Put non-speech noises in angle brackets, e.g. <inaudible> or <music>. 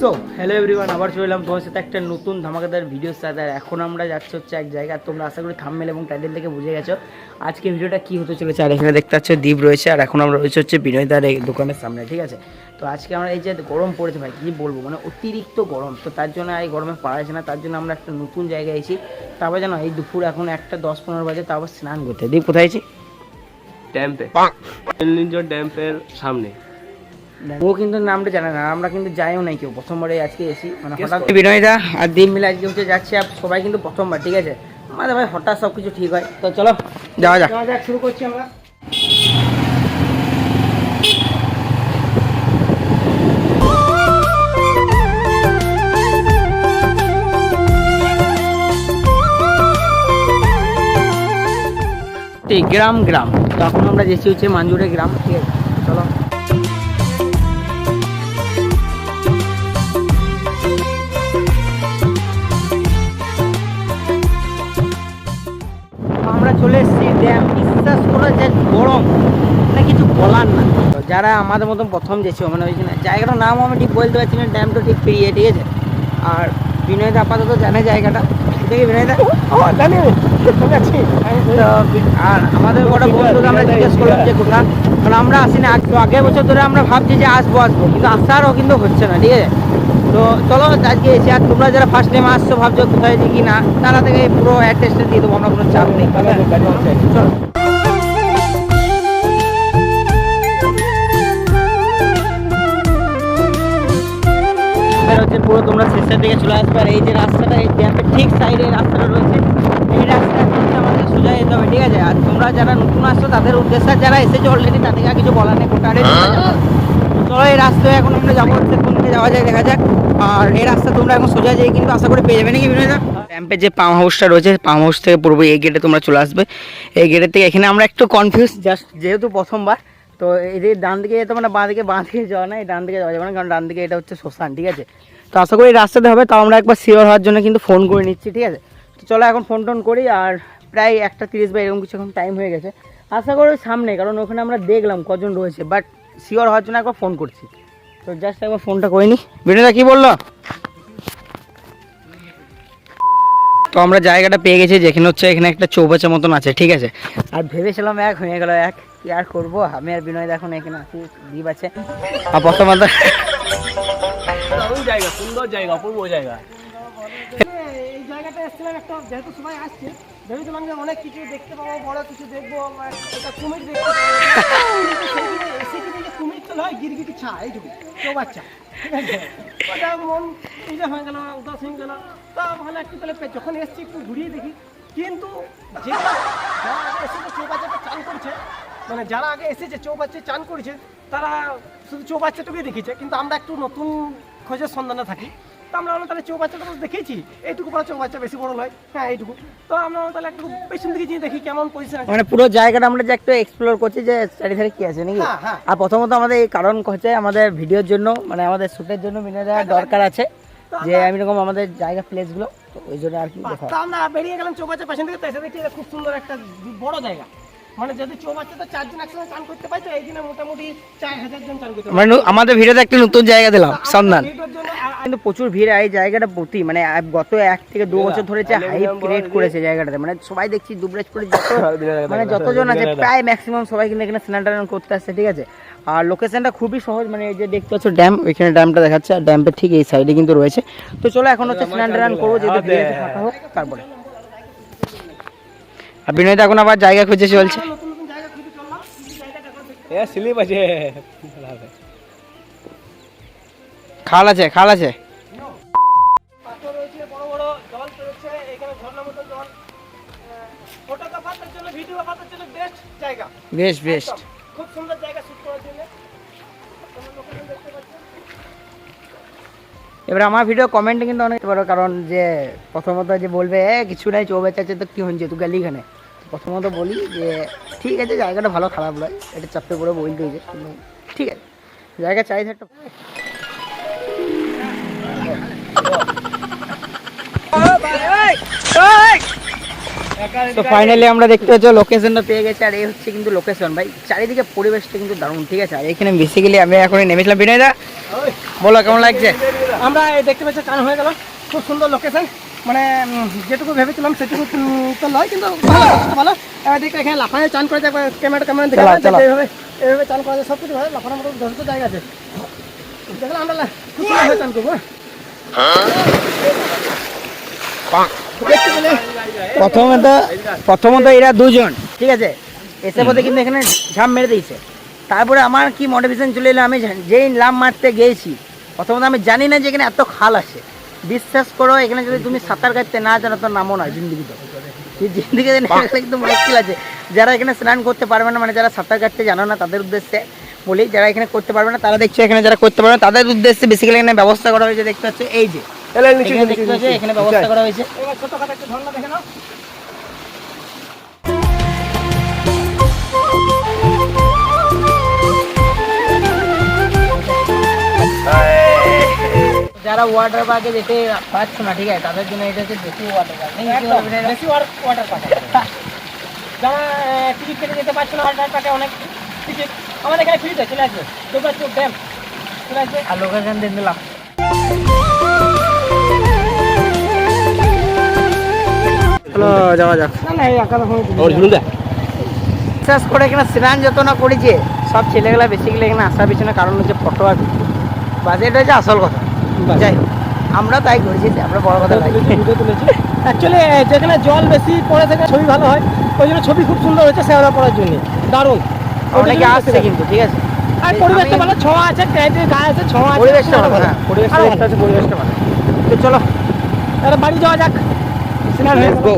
So hello everyone আবার চলে এলাম তোমার সাথে একটা নতুন ধামাকাদার ভিডিওর সাথে। আর এখন আমরা যাচ্ছি হচ্ছে এক জায়গা আর তোমরা আশা করি থামমেল এবং টাইটেল থেকে বুঝে গেছো। আজকে ভিডিওটা কি হতে চলেছে? আর এখানে দেখতে পাচ্ছ দ্বীপ রয়েছে। আর এখন আমরা রয়েছে হচ্ছে বিনয়দার এই দোকানের সামনে ঠিক আছে? তো আজকে আমরা এই যে গরম পড়েছে ভাই কী বলব? মানে অতিরিক্ত গরম। তো তার জন্য এই গরমে পারা যাচ্ছে না। তার জন্য আমরা একটা নতুন জায়গায় এসেছি। তারপর জানো এই দুপুর এখন একটা দশ পনেরো বাজে তারপর স্নান করতে। দ্বীপ কোথায় আছি ড্যাম্পে ড্যাম্পের সামনে। ও কিন্তু নামটা জানে না আমরা কিন্তু যাইও নাই কেউ। প্রথমবারে আজকে এসি মানে হঠাৎ বিনয়দা আর দিন মিলে আজকে হচ্ছে যাচ্ছি আর সবাই কিন্তু প্রথমবার ঠিক আছে? আমাদের ভাই হঠাৎ সব কিছু ঠিক হয় তো চলো যাওয়া যাক। যাওয়া যাক শুরু করছি আমরা। গ্রাম গ্রাম। তখন আমরা যেছি হচ্ছে মাঞ্জুরে গ্রাম ঠিক আছে? চলো। আমরা চলে এসেছি ড্যাম বিশ্বাস করে যে গরম মানে কিছু বলার না। যারা আমাদের মতন প্রথম যেছে মানে ওই জায়গাটার নাম আমি ঠিক বলতে পারছি না ড্যামটা ঠিক পেরিয়ে ঠিক আছে? আর বিনয়দা আপাতত জানে জায়গাটা। দেখি বিনয়দা ও জানি আর আমাদের ওটা বন্ধুকে আমরা জিজ্ঞেস করলাম যে কোথা কারণ আমরা আসি না আজ- তো আগের বছর ধরে আমরা ভাবছি যে আসব আসব। কিন্তু আসারও কিন্তু হচ্ছে না ঠিক আছে? তো চলো আজকে এসে আর তোমরা যারা ফার্স্ট টাইম আসছো ভাবছ কোথায় যে কি না তারা থেকে পুরো অ্যাড্রেসটা দিয়ে দেবো আমরা কোনো চাপ নেই। চলো এবার হচ্ছে। পুরো তোমরা শেষের দিকে চলে আসবে আর এই যে রাস্তাটা এই ড্যামের ঠিক সাইডে রাস্তাটা রয়েছে এই রাস্তাটা হচ্ছে আমাদের সোজা যেতে হবে ঠিক আছে? আর তোমরা যারা নতুন আসছো তাদের উদ্দেশ্যে যারা এসেছে অলরেডি তাদেরকে আর কিছু বলার নেই কোটারে চলো এই রাস্তায় এখন আমরা যাব হচ্ছে কোন দিকে যাওয়া যায় দেখা যাক। আর এই রাস্তা তোমরা এখন সোজা যেয়ে কিন্তু আশা করি পেয়ে যাবে নাকি বিনয়দা ড্যাম্পের যে পাম হাউসটা রয়েছে পাম হাউস থেকে পূর্ব এই গেটে তোমরা চলে আসবে। এই গেটের থেকে এখানে আমরা একটু কনফিউজ জাস্ট যেহেতু প্রথমবার তো এই যে ডান দিকে যেতে মানে বাঁ দিকে বাঁ দিকে যাওয়া না এই ডান দিকে যাওয়া যাবে না কারণ ডান দিকে এটা হচ্ছে শ্মশান ঠিক আছে? তো আশা করি এই রাস্তাতে হবে তাও আমরা একবার শিওর হওয়ার জন্য কিন্তু ফোন করে নিচ্ছি ঠিক আছে? তো চলো এখন ফোন টোন করি আর প্রায় একটা তিরিশ বা এরকম কিছু এখন টাইম হয়ে গেছে। আশা করি ওই সামনে কারণ ওখানে আমরা দেখলাম কজন রয়েছে বাট শিওর হওয়ার জন্য একবার ফোন করছি। তো জাস্ট একবার ফোনটা করে নি বিনোদা কি বলল? তো আমরা জায়গাটা পেয়ে গেছি যেখানে হচ্ছে এখানে একটা চৌবাচ্চা মতন আছে ঠিক আছে? আর ভেবেছিলাম এক হয়ে গেল এক। কি আর করব? আমি আর বিনয় এখন এখানে আছি দ্বীপ আছে। আর প্রথমত জায়গা সুন্দর জায়গা অপূর্ব জায়গা। এই জায়গাটা এসেছিলাম একটা যেহেতু সবাই আসছে ভেবেছিলাম যে অনেক কিছু দেখতে পাবো বড় কিছু দেখব একটা কুমির দেখতে পাবো। <laughs> কিন্তু যে কুমির তো নয় গিরগিটি ছা এইটুকু কেউ বাচ্চা। ঠিক আছে ওটা এই হয়ে গেল। তা ভালো একটু তাহলে যখন এসছি একটু ঘুরিয়ে দেখি। কিন্তু যে যারা আগে এসেছে চৌবাচ্চাটা চান করছে মানে যারা আগে এসেছে চৌবাচ্চা চান করেছে, তারা শুধু চৌবাচ্চাটুকুই দেখেছে কিন্তু আমরা একটু নতুন খোঁজের সন্ধানে থাকি। তো আমরা বললাম তাহলে চৌবাচ্চাটা তো দেখেছি। এইটুকু বড় চৌবাচ্চা বেশি বড় নয়। হ্যাঁ এইটুকু। তো আমরা বললাম তাহলে একটু পেছন দিকে গিয়ে দেখি কেমন পজিশন আছে। মানে পুরো জায়গাটা আমরা যে একটু এক্সপ্লোর করছি যে চারিধারে কি আছে নাকি? হ্যাঁ, হ্যাঁ। আর প্রথমত আমাদের এই কারণ হচ্ছে আমাদের ভিডিওর জন্য মানে আমাদের শ্যুটের জন্য বিনয় দেওয়ার দরকার আছে যে আমি এরকম আমাদের জায়গা প্লেসগুলো তো ওই জন্য আর কি আমরা বেরিয়ে গেলাম চৌবাচ্চা পেছন থেকে দেখি এটা খুব সুন্দর একটা বড় জায়গা। মানে যদি চৌবাচ্চাতে চারজন একসঙ্গে চান করতে পারে তো এই দিনে মোটামুটি চার হাজার জন চান করতে মানে আমাদের ভিডিওতে একটা নতুন জায়গা দিলাম সন্ধান। কিন্তু প্রচুর ভিড় এই জায়গাটা প্রতি মানে গত এক থেকে দু বছর ধরে যে হাইপ ক্রিয়েট করেছে জায়গাটাতে মানে সবাই দেখছি দুবরাজপুরে যত <laughs> মানে যতজন আছে প্রায় ম্যাক্সিমাম সবাই কিন্তু এখানে স্নান টান করতে আসছে ঠিক আছে? আর লোকেশনটা খুবই সহজ মানে এই যে দেখতে পাচ্ছ ড্যাম ওইখানে ড্যামটা দেখাচ্ছে আর ড্যাম্পের ঠিক এই সাইডে কিন্তু রয়েছে। তো চলো এখন হচ্ছে স্নান টান করব যেহেতু ফাঁকা হোক তারপরে। আর বিনয়দা এখন আবার জায়গা খুঁজে চলছে স্লিপ আছে। খাল আছে খাল আছে। বেশ বেশ। খুব সুন্দর জায়গা শুট করার জন্য তোমরা লোকেশন দেখতে পাচ্ছ এবার আমার ভিডিও কমেন্ট কিন্তু অনেক বড় কারণ যে প্রথমত যে বলবে "এ, কিছু নাই চৌবাচ্চা আছে তো কি হচ্ছে তুই গেলি এখানে? প্রথমত বলি যে ঠিক আছে জায়গাটা ভালো খারাপ নয়। এটা চাপতে পড়ে বলতে হয়েছে কিন্তু ঠিক আছে। জায়গা চাই একটা তো ফাইনালি আমরা দেখতে পাচ্ছি লোকেশনটা পেয়ে গেছি আর এই হচ্ছে কিন্তু লোকেশন ভাই। চারিদিকে পরিবেশটা কিন্তু দারুণ ঠিক আছে? আর এখানে বেসিক্যালি আমি এখন নেমেছিলাম। বিনয় দা বলো কেমন লাগছে? আমরা এই দেখতে পাচ্ছি চান হয়ে গেল। খুব সুন্দর লোকেশন মানে যেটুকু ভেবেছিলাম সেটুকু তো নয় কিন্তু ভালো ভালো। এবার দেখতে এখানে লাফানে চান করে একবার ক্যামেরা ক্যামেরা দেখে এইভাবে এইভাবে চান করা যায় সব কিছু ভালো। লাফানোর মতো যথেষ্ট জায়গা আছে। দেখলাম আমরা খুব চান করব হ্যাঁ। প্রথমত প্রথমত এরা দুজন ঠিক আছে? এসে পথে কিন্তু এখানে ঝাম মেরে দিয়েছে। তারপরে আমার কি মোটিভেশন চলে এলো আমি যেই লাভ মারতে গিয়েছি প্রথমত আমি জানি না যে এখানে এত খাল আছে। বিশ্বাস করো এখানে যদি তুমি সাঁতার কাটতে না জানো তো নামও নয় জিন্দিগিতে তো। জিন্দিগিতে কিন্তু মুশকিল আছে। যারা এখানে স্নান করতে পারবে না মানে যারা সাঁতার কাটতে জানো না তাদের উদ্দেশ্যে বলি যারা এখানে করতে পারবে না তারা দেখছ এখানে যারা করতে পারবে না তাদের উদ্দেশ্যে বেসিক্যালি এখানে ব্যবস্থা করা হয়েছে দেখতে পাচ্ছ এই যে। এখানে ব্যবস্থা করা হয়েছে। এবার ছোটখাটো একটু ধন্যবাদ দেখে নাও। যারা ওয়াটার পার্কে যেতে পারছ না ঠিক আছে? তাদের জন্য এটা হচ্ছে বেশি ওয়াটার পার্ক বেশি ওয়াটার পার্ক যারা টিকিট কেটে যেতে পারছ না ওয়াটার পার্কে অনেক টিকিট আমাদের এখানে ফ্রিতে চলে আসবে। দুর্গা চোখ ড্যাম চলে আসবে। আর লোকেশন দিয়ে দিলাম চলো যাওয়া যাক। না না এখন ওর ঝুলু দে। বিশ্বাস করে এখানে স্নান যত না করেছে। সব ছেলেগুলা বেসিক্যালি এখানে আসার পিছনে কারণ হচ্ছে ফটো আর বাজেট হচ্ছে আসল কথা। যাই আমরা তাই করেছি যে আমরা বড় কথা তুলেছি। অ্যাকচুয়ালি যেখানে জল বেশি পড়ে থাকে ছবি ভালো হয় ওই জন্য ছবি খুব সুন্দর হয়েছে শ্যাওলা পড়ার জন্য। দারুণ। অনেকে আসছে কিন্তু ঠিক আছে? আর পরিবেশটা ভালো ছোঁয়া আছে ট্যাঙ্কের গায়ে আছে ছোঁয়া আছে পরিবেশটা ভালো হ্যাঁ পরিবেশটা দেখতে পরিবেশটা ভালো। তো চলো তাহলে বাড়ি যাওয়া যাক। স্নান হয়ে গো